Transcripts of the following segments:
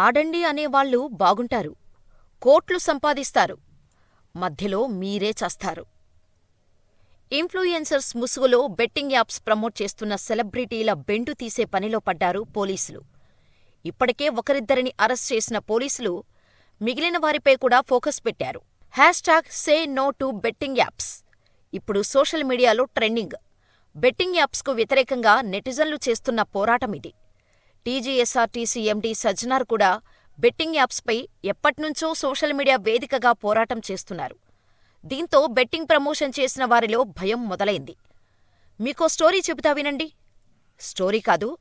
ఆడండి అనేవాళ్ళు బాగుంటారు. కోట్లు సంపాదిస్తారు. మధ్యలో మీరే చస్తారు. ఇన్ఫ్లుయెన్సర్స్ ముసుగులో బెట్టింగ్ యాప్స్ ప్రమోట్ చేస్తున్న సెలబ్రిటీల బెండు తీసే పనిలో పడ్డారు పోలీసులు. ఇప్పటికే ఒకరిద్దరిని అరెస్ట్ చేసిన పోలీసులు మిగిలిన వారిపై కూడా ఫోకస్ పెట్టారు. Hash tag say no to betting apps. ఇప్పుడు సోషల్ మీడియాలో ట్రెండింగ్. బెట్టింగ్ యాప్స్కు వ్యతిరేకంగా నెటిజన్లు చేస్తున్న పోరాటమిది టీజీఎస్ఆర్టీసీ ఎండీ సజ్జనార్ కూడా బెట్టింగ్ యాప్స్పై ఎప్పట్నుంచో సోషల్ మీడియా వేదికగా పోరాటం చేస్తున్నారు. దీంతో బెట్టింగ్ ప్రమోషన్ చేసిన వారిలో భయం మొదలైంది. మీకో స్టోరీ చెబుతా వినండి. స్టోరీ కాదు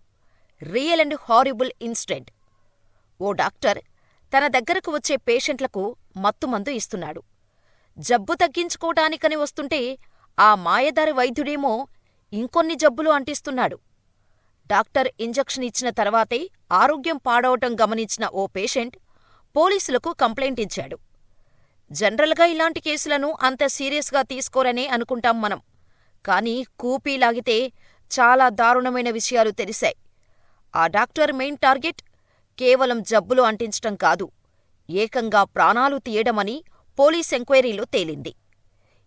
రియల్ అండ్ హారిబుల్ ఇన్సిడెంట్. ఓ డాక్టర్ తన దగ్గరకు వచ్చే పేషెంట్లకు మత్తుమందు ఇస్తున్నాడు. జబ్బు తగ్గించుకోటానికని వస్తుంటే ఆ మాయదారి వైద్యుడేమో ఇంకొన్ని జబ్బులు అంటిస్తున్నాడు. డాక్టర్ ఇంజెక్షన్ ఇచ్చిన తర్వాతే ఆరోగ్యం పాడవటం గమనించిన ఓ పేషెంట్ పోలీసులకు కంప్లైంట్ ఇచ్చాడు. జనరల్గా ఇలాంటి కేసులను అంత సీరియస్గా తీసుకోరనే అనుకుంటాం మనం. కానీ కూపీ లాగితే చాలా దారుణమైన విషయాలు తెలిశాయి ఆ డాక్టర్ మెయిన్ టార్గెట్ కేవలం జబ్బులు అంటించటం కాదు ఏకంగా ప్రాణాలు తీయడమని పోలీస్ ఎంక్వైరీలో తేలింది.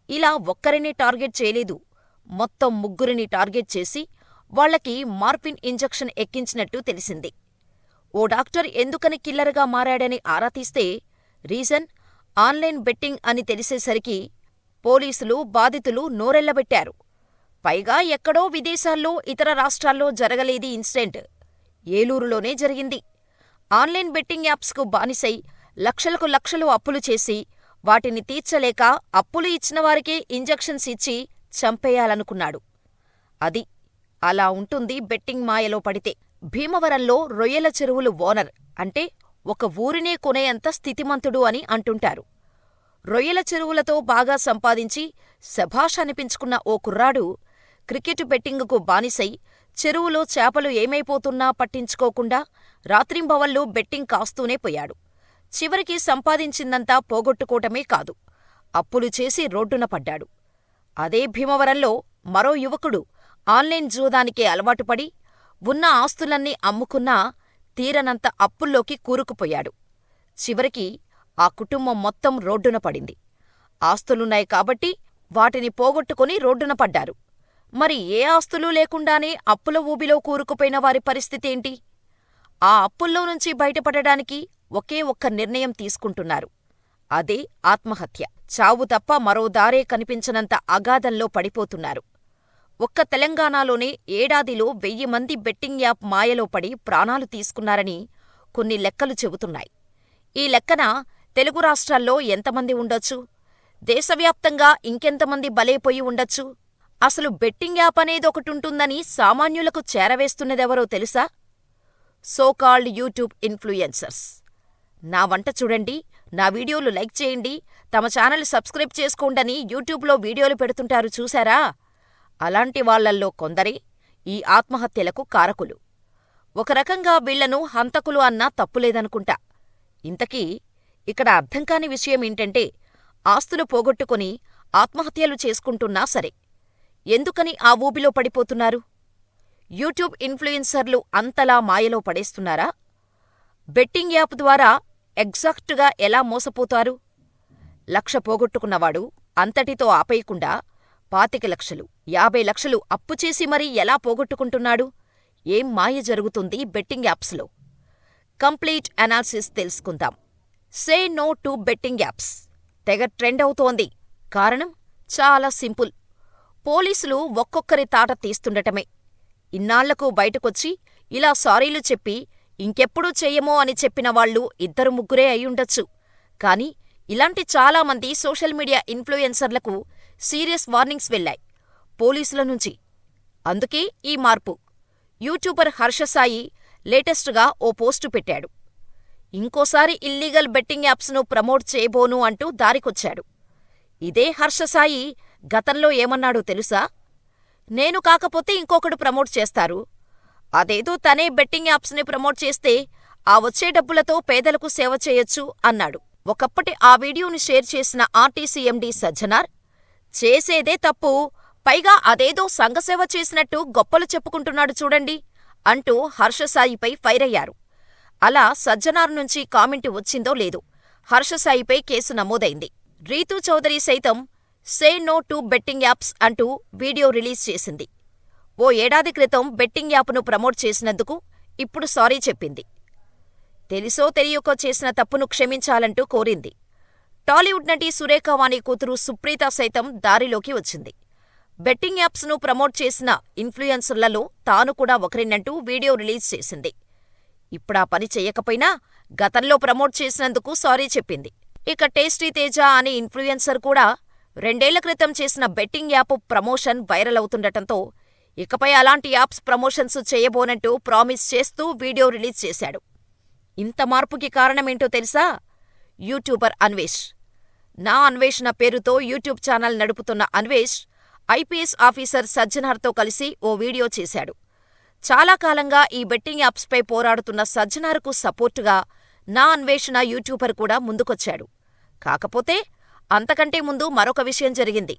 ఇలా ఒక్కరిని టార్గెట్ చేయలేదు మొత్తం ముగ్గురిని టార్గెట్ చేసి వాళ్ళకి మార్ఫిన్ ఇంజెక్షన్ ఎక్కించినట్టు తెలిసింది. ఓ డాక్టర్ ఎందుకని కిల్లర్గా మారాడని ఆరా తీస్తే రీజన్ ఆన్లైన్ బెట్టింగ్ అని తెలిసేసరికి పోలీసులు బాధితులు నోరెళ్ళబెట్టారు పైగా ఎక్కడో విదేశాల్లో ఇతర రాష్ట్రాల్లో జరగలేది ఇన్సిడెంట్. ఏలూరులోనే జరిగింది. ఆన్లైన్ బెట్టింగ్ యాప్స్కు బానిసై లక్షలకు లక్షలు అప్పులు చేసి వాటిని తీర్చలేక అప్పులు ఇచ్చినవారికే ఇంజెక్షన్స్ ఇచ్చి చంపేయాలనుకున్నాడు. అది అలా ఉంటుంది బెట్టింగ్ మాయలో పడితే. భీమవరంలో రొయ్యల చెరువులు ఓనర్ అంటే ఒక ఊరినే కొనేంత స్థితిమంతుడు అని అంటుంటారు. రొయ్యల చెరువులతో బాగా సంపాదించి శభాష్ అనిపించుకున్న ఓ కుర్రాడు క్రికెట్ బెట్టింగుకు బానిసై చెరువులో చేపలు ఏమైపోతున్నా పట్టించుకోకుండా రాత్రింబవళ్ళు బెట్టింగ్ కాస్తూనే పోయాడు. చివరికి సంపాదించిందంతా పోగొట్టుకోవటమే కాదు. అప్పులు చేసి రోడ్డున పడ్డాడు. అదే భీమవరంలో మరో యువకుడు ఆన్లైన్ జూదానికే అలవాటుపడి ఉన్న ఆస్తులన్నీ అమ్ముకున్నా తీరనంత అప్పుల్లోకి కూరుకుపోయాడు. చివరికి ఆ కుటుంబం మొత్తం రోడ్డున పడింది. ఆస్తులున్నాయి కాబట్టి వాటిని పోగొట్టుకుని రోడ్డున పడ్డారు. మరి ఏ ఆస్తులూ లేకుండానే అప్పుల ఊబిలో కూరుకుపోయిన వారి పరిస్థితేంటి ఆ అప్పుల్లో నుంచి బయటపడడానికి ఒకే ఒక్క నిర్ణయం తీసుకుంటున్నారు. అదే ఆత్మహత్య. చావు తప్ప మరో దారే కనిపించనంత అగాధంలో పడిపోతున్నారు. ఒక్క తెలంగాణలోనే ఏడాదిలో వెయ్యి మంది బెట్టింగ్ యాప్ మాయలో పడి ప్రాణాలు తీసుకున్నారని కొన్ని లెక్కలు చెబుతున్నాయి. ఈ లెక్కన తెలుగు రాష్ట్రాల్లో ఎంతమంది ఉండొచ్చు? దేశవ్యాప్తంగా ఇంకెంతమంది బలైపోయి ఉండొచ్చు? అసలు బెట్టింగ్ యాప్ అనేదొకటుంటుందని సామాన్యులకు చేరవేస్తున్నదెవరో తెలుసా? So called YouTube influencers. నా వంట చూడండి నా వీడియోలు లైక్ చేయండి తమ ఛానల్ సబ్స్క్రైబ్ చేసుకోండని యూట్యూబ్లో వీడియోలు పెడుతుంటారు చూశారా అలాంటి వాళ్ళల్లో కొందరే ఈ ఆత్మహత్యలకు కారకులు. ఒక రకంగా వీళ్ళను హంతకులు అన్నా తప్పులేదనుకుంటా. ఇంతకీ ఇక్కడ అర్థంకాని విషయమేంటంటే ఆస్తులు పోగొట్టుకుని ఆత్మహత్యలు చేసుకుంటున్నా సరే ఎందుకని ఆ ఊబిలో పడిపోతున్నారు? యూట్యూబ్ ఇన్ఫ్లుయెన్సర్లు అంతలా మాయలో పడేస్తున్నారా? బెట్టింగ్ యాప్ ద్వారా ఎగ్జాక్టుగా ఎలా మోసపోతారు? లక్ష పోగొట్టుకున్నవాడు అంతటితో ఆపేయకుండా పాతిక లక్షలు యాభై లక్షలు అప్పు చేసి మరీ ఎలా పోగొట్టుకుంటున్నాడు? ఏం మాయ జరుగుతుంది బెట్టింగ్ యాప్స్లో? కంప్లీట్ అనాలిసిస్ తెలుసుకుందాం. Say no to betting apps. తెగ ట్రెండ్ అవుతోంది. కారణం? చాలా సింపుల్. పోలీసులు ఒక్కొక్కరి తాట తీస్తుండటమే. ఇన్నాళ్ళకు బయటకొచ్చి ఇలా సారీలు చెప్పి ఇంకెప్పుడూ చెయ్యమో అని చెప్పిన వాళ్ళు ఇద్దరు ముగ్గురే అయ్యుండొచ్చు. కాని ఇలాంటి చాలామంది సోషల్ మీడియా ఇన్ఫ్లుయెన్సర్లకు సీరియస్ వార్నింగ్స్ వెళ్ళాయి పోలీసుల నుంచి. అందుకే ఈ మార్పు. యూట్యూబర్ హర్షసాయి లేటెస్టుగా ఓ పోస్టు పెట్టాడు. ఇంకోసారి ఇల్లీగల్ బెట్టింగ్ యాప్స్ను ప్రమోట్ చేయబోను అంటూ దారికొచ్చాడు. ఇదే హర్షసాయి గతంలో ఏమన్నాడో తెలుసా? నేను కాకపోతే ఇంకొకడు ప్రమోట్ చేస్తారు. అదేదో తనే బెట్టింగ్ యాప్స్ని ప్రమోట్ చేస్తే ఆ వచ్చే డబ్బులతో పేదలకు సేవ చేయొచ్చు అన్నాడు. ఒకప్పటి ఆ వీడియోని షేర్ చేసిన ఆర్టీసీ ఎండీ సజ్జనార్ చేసేదే తప్పు. పైగా అదేదో సంఘసేవ చేసినట్టు గొప్పలు చెప్పుకుంటున్నాడు చూడండి అంటూ హర్షసాయిపై ఫైరయ్యారు అలా సజ్జనార్ నుంచి కామెంటు వచ్చిందో లేదో హర్షసాయిపై కేసు నమోదైంది. రీతూ చౌదరి సైతం say no to betting apps అంటూ వీడియో రిలీజ్ చేసింది. ఓ ఏడాది క్రితం బెట్టింగ్ యాప్ను ప్రమోట్ చేసినందుకు ఇప్పుడు సారీ చెప్పింది. తెలిసో తెలియకో చేసిన తప్పును క్షమించాలంటూ కోరింది. టాలీవుడ్ నటి సురేఖ వాణి కూతురు సుప్రీత సైతం దారిలోకి వచ్చింది. బెట్టింగ్ యాప్స్ను ప్రమోట్ చేసిన ఇన్ఫ్లుయెన్సర్లలో తాను కూడా ఒకరినంటూ వీడియో రిలీజ్ చేసింది. ఇప్పుడా పని చెయ్యకపోయినా గతంలో ప్రమోట్ చేసినందుకు సారీ చెప్పింది. ఇక టేస్టీ తేజ అనే ఇన్ఫ్లుయెన్సర్ కూడా రెండేళ్ళ క్రితం చేసిన బెట్టింగ్ యాప్ ప్రమోషన్ వైరల్ అవుతుండటంతో ఇకపై అలాంటి యాప్స్ ప్రమోషన్స్ చేయబోనంటూ ప్రామిస్ చేస్తూ వీడియో రిలీజ్ చేశాడు. ఇంత మార్పుకి కారణమేంటో తెలుసా? యూట్యూబర్ అన్వేష్. నా అన్వేషణ పేరుతో యూట్యూబ్ ఛానల్ నడుపుతున్న అన్వేష్ ఐపీఎస్ ఆఫీసర్ సజ్జనార్తో కలిసి ఓ వీడియో చేశాడు. చాలా కాలంగా ఈ బెట్టింగ్ యాప్స్పై పోరాడుతున్న సజ్జనార్కు సపోర్టుగా నా అన్వేషణ యూట్యూబర్ కూడా ముందుకొచ్చాడు. కాకపోతే అంతకంటే ముందు మరొక విషయం జరిగింది.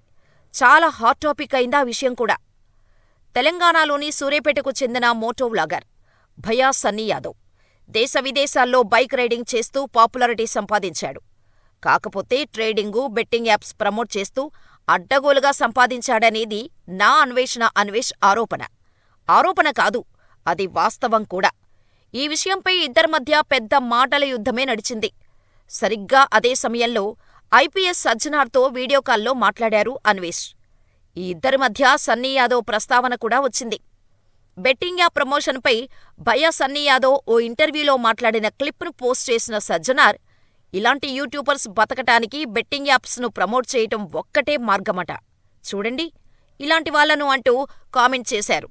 చాలా హాట్ టాపిక్ అయిందా విషయం కూడా. తెలంగాణలోని సూర్యాపేటకు చెందిన మోటో వ్లాగర్ భయా సన్నీ యాదవ్. దేశ విదేశాల్లో బైక్ రైడింగ్ చేస్తూ పాపులారిటీ సంపాదించాడు. కాకపోతే ట్రేడింగు బెట్టింగ్ యాప్స్ ప్రమోట్ చేస్తూ అడ్డగోలుగా సంపాదించాడనేది నా అన్వేషణ అన్వేష్ ఆరోపణ. ఆరోపణ కాదు అది వాస్తవం కూడా. ఈ విషయంపై ఇద్దరి మధ్య పెద్ద మాటల యుద్ధమే నడిచింది. సరిగ్గా అదే సమయంలో ఐపీఎస్ సజ్జనార్తో వీడియో కాల్లో మాట్లాడారు అన్వేష్. ఈ ఇద్దరి మధ్య సన్నీ యాదవ్ ప్రస్తావన కూడా వచ్చింది. బెట్టింగ్ యాప్ ప్రమోషన్పై భయా సన్నీ యాదవ్ ఓ ఇంటర్వ్యూలో మాట్లాడిన క్లిప్ను పోస్ట్ చేసిన సజ్జనార్ ఇలాంటి యూట్యూబర్స్ బతకటానికి బెట్టింగ్ యాప్స్ను ప్రమోట్ చేయటం ఒక్కటే మార్గమట. చూడండి ఇలాంటి వాళ్ళను అంటూ కామెంట్ చేశారు.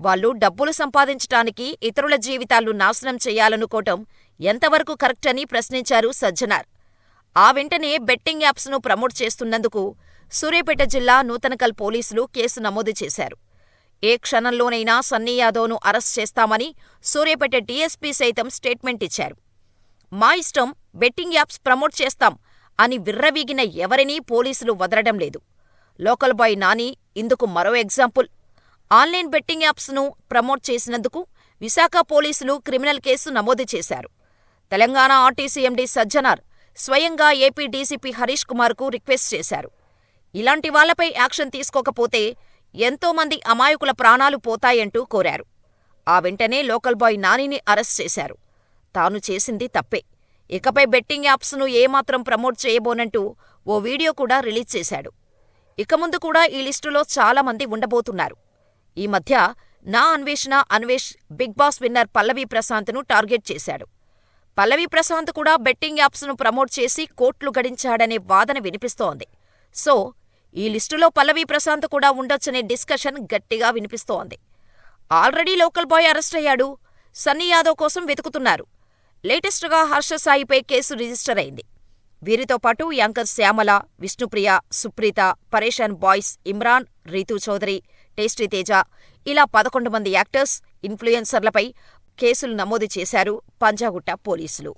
వాళ్ళు డబ్బులు సంపాదించటానికి ఇతరుల జీవితాలు నాశనం చేయాలనుకోవటం ఎంతవరకు కరెక్ట్ అని ప్రశ్నించారు సజ్జనార్. ఆ వెంటనే బెట్టింగ్ యాప్స్ను ప్రమోట్ చేస్తున్నందుకు సూర్యాపేట జిల్లా నూతనకల్ పోలీసులు కేసు నమోదు చేశారు. ఏ క్షణంలోనైనా సన్నీ యాదవ్ను అరెస్ట్ చేస్తామని సూర్యాపేట డీఎస్పీ సైతం స్టేట్మెంట్ ఇచ్చారు. మా ఇష్టం బెట్టింగ్ యాప్స్ ప్రమోట్ చేస్తాం అని విర్రవీగిన ఎవరినీ పోలీసులు వదలడం లేదు. లోకల్ బాయ్ నాని ఇందుకు మరో ఎగ్జాంపుల్. ఆన్లైన్ బెట్టింగ్ యాప్స్ను ప్రమోట్ చేసినందుకు విశాఖ పోలీసులు క్రిమినల్ కేసు నమోదు చేశారు. తెలంగాణ ఆర్టీసీ ఎండీ సజ్జనార్ స్వయంగా ఏపీ డీసీపీ హరీష్ కుమార్కు రిక్వెస్ట్ చేశారు. ఇలాంటి వాళ్ళపై యాక్షన్ తీసుకోకపోతే ఎంతోమంది అమాయకుల ప్రాణాలు పోతాయంటూ కోరారు. ఆ వెంటనే లోకల్ బాయ్ నానిని అరెస్ట్ చేశారు. తాను చేసింది తప్పే. ఇకపై బెట్టింగ్ యాప్స్ను ఏమాత్రం ప్రమోట్ చేయబోనంటూ ఓ వీడియో కూడా రిలీజ్ చేశాడు. ఇక ముందు కూడా ఈ లిస్టులో చాలామంది ఉండబోతున్నారు. ఈ మధ్య నా అన్వేషణ Anvesh Bigg Boss winner Pallavi ప్రశాంత్ను target చేశాడు. పల్లవి ప్రశాంత్ కూడా బెట్టింగ్ యాప్స్ను ప్రమోట్ చేసి కోట్లు గడించాడనే వాదన వినిపిస్తోంది. సో ఈ లిస్టులో పల్లవి ప్రశాంత్ కూడా ఉండొచ్చనే డిస్కషన్ గట్టిగా వినిపిస్తోంది. ఆల్రెడీ లోకల్ బాయ్ అరెస్ట్ అయ్యాడు. సన్నీ యాదవ్ కోసం వెతుకుతున్నారు. లేటెస్ట్గా హర్షసాయిపై కేసు రిజిస్టర్ అయింది. వీరితో పాటు anchor Shyamala Vishnupriya Supritha Pareshan boys Imran Rithu Chowdary tasty Teja ఇలా పదకొండు మంది యాక్టర్స్ ఇన్ఫ్లుయెన్సర్లపై కేసులు నమోదు చేశారు పంజాగుట్ట పోలీసులు.